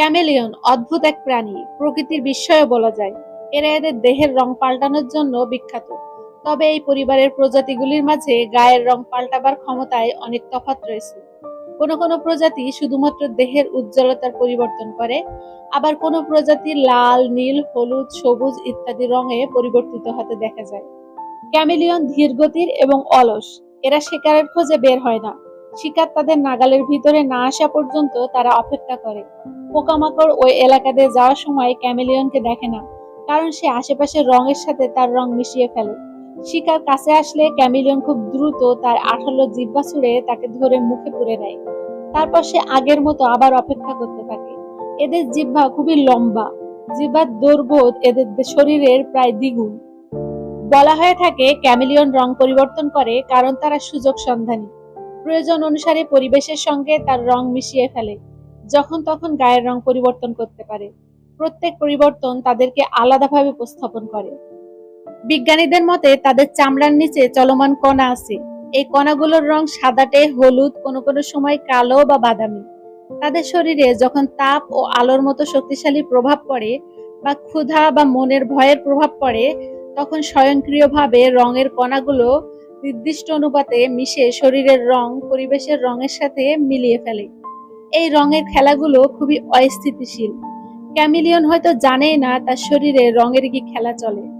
Chameleon অদ্ভুত এক প্রাণী, প্রকৃতির বিস্ময় বলা যায়। এরা এদের দেহের রং পাল্টানোর জন্য বিখ্যাত। তবে এই পরিবারের প্রজাতিগুলির মাঝে গায়ের রং পাল্টাবার ক্ষমতায় অনেক তফাৎ রয়েছে। কোনো কোনো প্রজাতি শুধুমাত্র দেহের উজ্জ্বলতার পরিবর্তন করে, আবার কোনো প্রজাতি লাল, নীল, হলুদ, সবুজ ইত্যাদি রঙে পরিবর্তিত হতে দেখা যায়। ক্যামেলিয়ন ধীরগতির এবং অলস। এরা শিকারের খোঁজে বের হয় না। শিকার তাদের নাগালের ভিতরে না আসা পর্যন্ত তারা অপেক্ষা করে। পোকামাকড় ওই এলাকাতে যাওয়ার সময় ক্যামেলিয়নকে দেখে না, কারণ সে আশেপাশের রঙের সাথে তার রং মিশিয়ে ফেলে। শিকার কাছে আসলে ক্যামেলিয়ন খুব দ্রুত তার আঠালো জিব্বা ছুঁড়ে তাকে ধরে মুখে পুরে নেয়। তারপর সে আগের মতো আবার অপেক্ষা করতে থাকে। এদের জিহ্বা খুবই লম্বা। জিব্বার দৈর্ঘ্য এদের শরীরের প্রায় দ্বিগুণ। বলা হয়ে থাকে ক্যামেলিয়ন রং পরিবর্তন করে, কারণ তারা সুযোগ সন্ধানী। প্রয়োজন অনুসারে পরিবেশের সঙ্গে তার রং মিশিয়ে ফেলে, যখন তখন গায়ের রং পরিবর্তন করতে পারে। প্রত্যেক পরিবর্তন তাদেরকে আলাদাভাবে উপস্থাপন করে। বিজ্ঞানীদের মতে তাদের চামড়ার নিচে চলমান কণা আছে। এই কণাগুলোর রং সাদাটে, হলুদ, কোনো কোনো সময় কালো বা বাদামি। তাদের শরীরে যখন তাপ ও আলোর মতো শক্তিশালী প্রভাব পড়ে বা ক্ষুধা বা মনের ভয়ের প্রভাব পড়ে, তখন স্বয়ংক্রিয়ভাবে রঙের কণাগুলো নির্দিষ্ট অনুপাতে মিশে শরীরের রং পরিবেশের রঙের সাথে মিলিয়ে ফেলে। এই রঙের খেলাগুলো খুবই অস্থিতিশীল। ক্যামিলিয়ন হয়তো জানেই না তার শরীরে রঙের কি খেলা চলে।